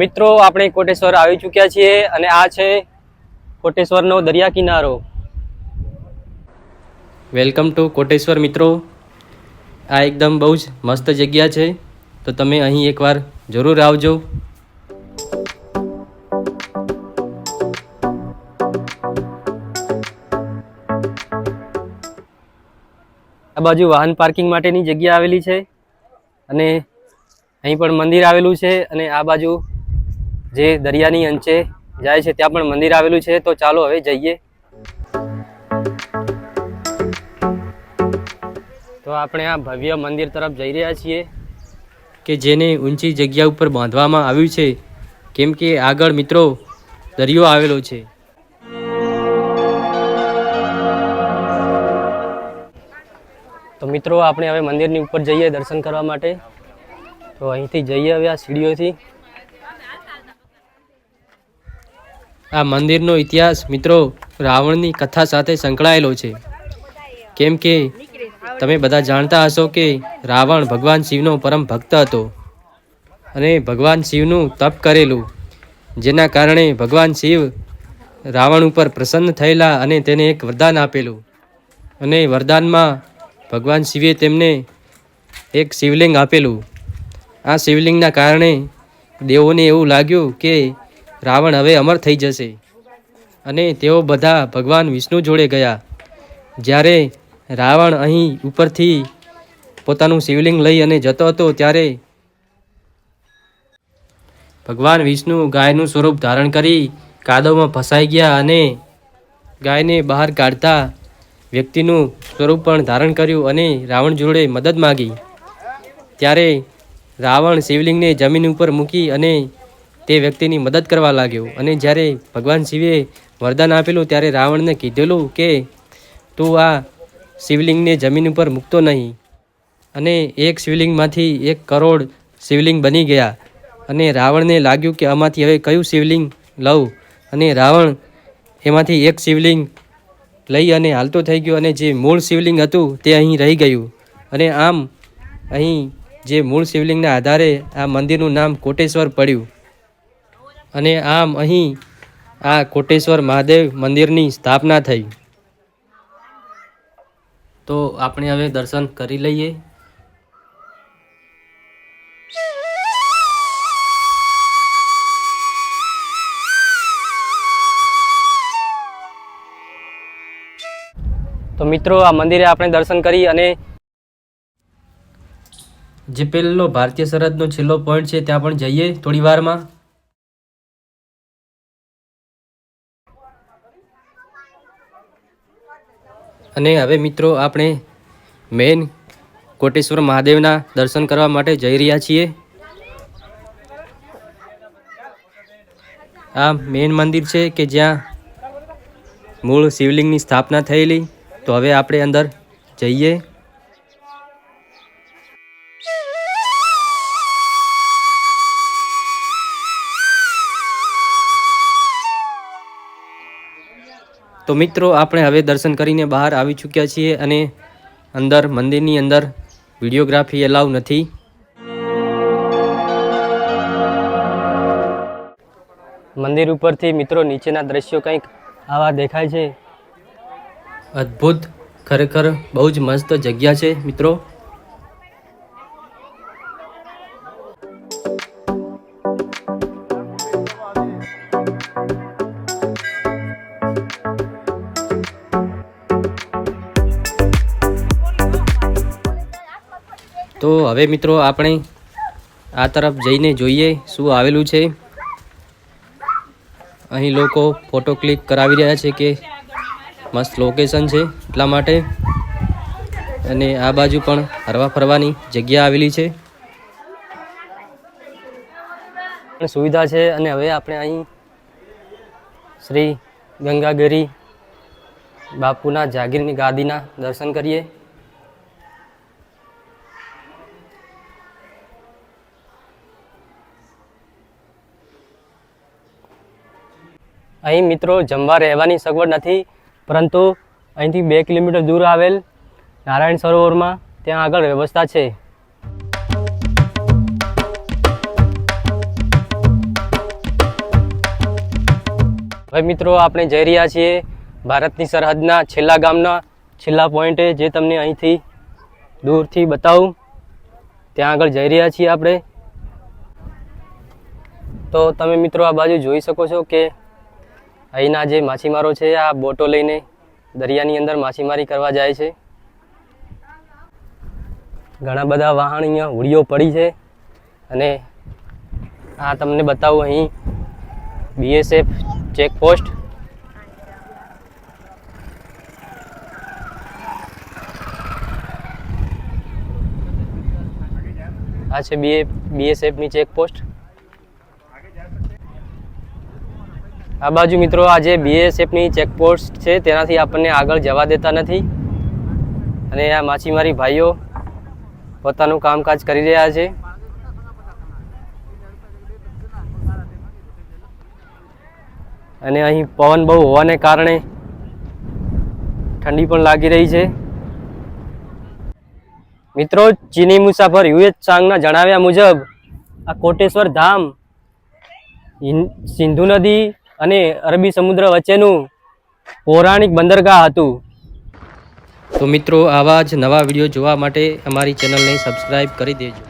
મિત્રો આપણે કોટેશ્વર આવી ચૂક્યા છીએ અને આ છે કોટેશ્વરનો દરિયા કિનારો. વેલકમ ટુ કોટેશ્વર મિત્રો. આ એકદમ બહુ જ મસ્ત જગ્યા છે. તો તમે અહીં એકવાર જરૂર આવજો. આ બાજુ વાહન પાર્કિંગ માટેની જગ્યા આવેલી છે અને અહીં પણ મંદિર આવેલું છે અને આ બાજુ જે દરિયાની અંચે જાય છે, ત્યાં પણ મંદિર આવેલું છે, તો ચાલો હવે જઈએ. તો આપણે આ ભવ્ય મંદિર તરફ જઈ રહ્યા છીએ, કે જેને ઊંચી જગ્યા ઉપર બાંધવામાં આવ્યું છે. કેમ કે આગળ મિત્રો દરિયો આવેલો છે. તો મિત્રો, આપણે હવે મંદિરની ઉપર જઈએ દર્શન કરવા માટે. તો અહીંથી જઈએ હવે આ સીડીઓથી. આ મંદિરનો ઇતિહાસ મિત્રો રાવણની કથા સાથે સંકળાયેલો છે. કેમ કે તમે બધા જાણતા હશો કે રાવણ ભગવાન શિવનો પરમ ભક્ત હતો અને ભગવાન શિવનું તપ કરેલું, જેના કારણે ભગવાન શિવ રાવણ ઉપર પ્રસન્ન થયેલા અને તેને એક વરદાન આપેલું. અને વરદાનમાં ભગવાન શિવે તેમને એક શિવલિંગ આપેલું. આ શિવલિંગના કારણે દેવોને એવું લાગ્યું કે રાવણ હવે અમર થઈ જશે. અને તેઓ બધા ભગવાન વિષ્ણુ જોડે ગયા. જ્યારે રાવણ અહીં ઉપરથી પોતાનું શિવલિંગ લઈ અને જતો હતો ત્યારે ભગવાન વિષ્ણુ ગાયનું સ્વરૂપ ધારણ કરી કાદવમાં ફસાઈ ગયા અને ગાયને બહાર કાઢતા વ્યક્તિનું સ્વરૂપ પણ ધારણ કર્યું અને રાવણ જોડે મદદ માગી. ત્યારે રાવણ શિવલિંગને જમીન ઉપર મૂકી અને તે વ્યક્તિની મદદ કરવા લાગ્યો અને જ્યારે ભગવાન શિવે વરદાન આપેલું ત્યારે રાવણને કીધેલું કે, તું આ શિવલિંગને જમીન ઉપર મૂકતો નહીં. અને એક શિવલિંગમાંથી એક કરોડ શિવલિંગ બની ગયા અને રાવણને લાગ્યું કે, આમાંથી હવે કયું શિવલિંગ લઉં? અને રાવણ એમાંથી એક શિવલિંગ લઈ અને હાલતો થઈ ગયો અને જે મૂળ શિવલિંગ હતું તે અહીં રહી ગયું. અને આમ અહીં જે મૂળ શિવલિંગના આધારે આ મંદિરનું નામ કોટેશ્વર પડ્યું. અને આમ અહીં આ કોટેશ્વર મહાદેવ મંદિરની સ્થાપના થઈ. તો આપણે હવે દર્શન કરી લઈએ. તો મિત્રો, આ મંદિરે આપણે દર્શન કરી અને જે પેલો ભારતીય સરહદનો છેલ્લો પોઈન્ટ છે, ત્યાં પણ જઈએ થોડી વારમાં. અને હવે મિત્રો આપણે મેન કોટેશ્વર મહાદેવના દર્શન કરવા માટે જઈ રહ્યા છીએ. આ મેન મંદિર છે કે જ્યાં મૂળ શિવલિંગની સ્થાપના થયેલી. તો હવે આપણે અંદર જઈએ. તો મિત્રો આપણે હવે દર્શન કરીને બહાર આવી ચૂક્યા છીએ અને અંદર મંદિરની અંદર વિડીયોગ્રાફી એલાવ નથી. મંદિર ઉપરથી મિત્રો નીચેના દ્રશ્યો કંઈક આવા દેખાય છે. અદ્ભુત. ખરેખર બહુ જ મસ્ત જગ્યા છે મિત્રો. તો હવે મિત્રો આપણે આ તરફ જઈને જોઈએ શું આવેલું છે. અહીં લોકો ફોટો ક્લિક કરાવી રહ્યા છે કે મસ્ત લોકેશન છે એટલા માટે. અને આ બાજુ પણ હરવા ફરવાની જગ્યા આવેલી છે. સુવિધા છે અને હવે આપણે અહીં શ્રી ગંગાગીરી બાપુના જાગીરની ગાદીના દર્શન કરીએ. અહીં મિત્રો જમવા રહેવાની સગવડ નથી, પરંતુ અહીંથી બે કિલોમીટર દૂર આવેલ નારાયણ સરોવરમાં ત્યાં આગળ વ્યવસ્થા છે. હવે મિત્રો આપણે જઈ રહ્યા છીએ ભારતની સરહદના છેલ્લા ગામના છેલ્લા પોઈન્ટે જે તમને અહીંથી દૂરથી બતાવું. ત્યાં આગળ જઈ રહ્યા છીએ આપણે. તો તમે મિત્રો આ બાજુ જોઈ શકો છો કે અહીંના જે માછીમારો છે, આ બોટો લઈને દરિયાની અંદર માછીમારી કરવા જાય છે. ઘણા બધા વાહન અહીંયા હોડીઓ પડી છે અને આ તમને બતાવું અહીં. બીએસએફ ચેકપોસ્ટ આ છે બીએ બીએસએફની ચેકપોસ્ટ આ બાજુ મિત્રો આ જે બીએસએફની ચેકપોસ્ટ છે. તેનાથી આપણને આગળ જવા દેતા નથી. અને આ માછીમારી ભાઈઓ પોતાનું કામકાજ કરી રહ્યા છે. અને અહીં પવન બહુ હોવાને કારણે ઠંડી પણ લાગી રહી છે. મિત્રો, ચીની મુસાફર યુએચ ચાંગના જણાવ્યા મુજબ આ કોટેશ્વર ધામ સિંધુ નદી અને અરબી સમુદ્ર વચ્ચેનું પૌરાણિક બંદરગાહ હતું. તો મિત્રો, આવા જ નવા વીડિયો જોવા માટે અમારી ચેનલને સબસ્ક્રાઈબ કરી દેજો.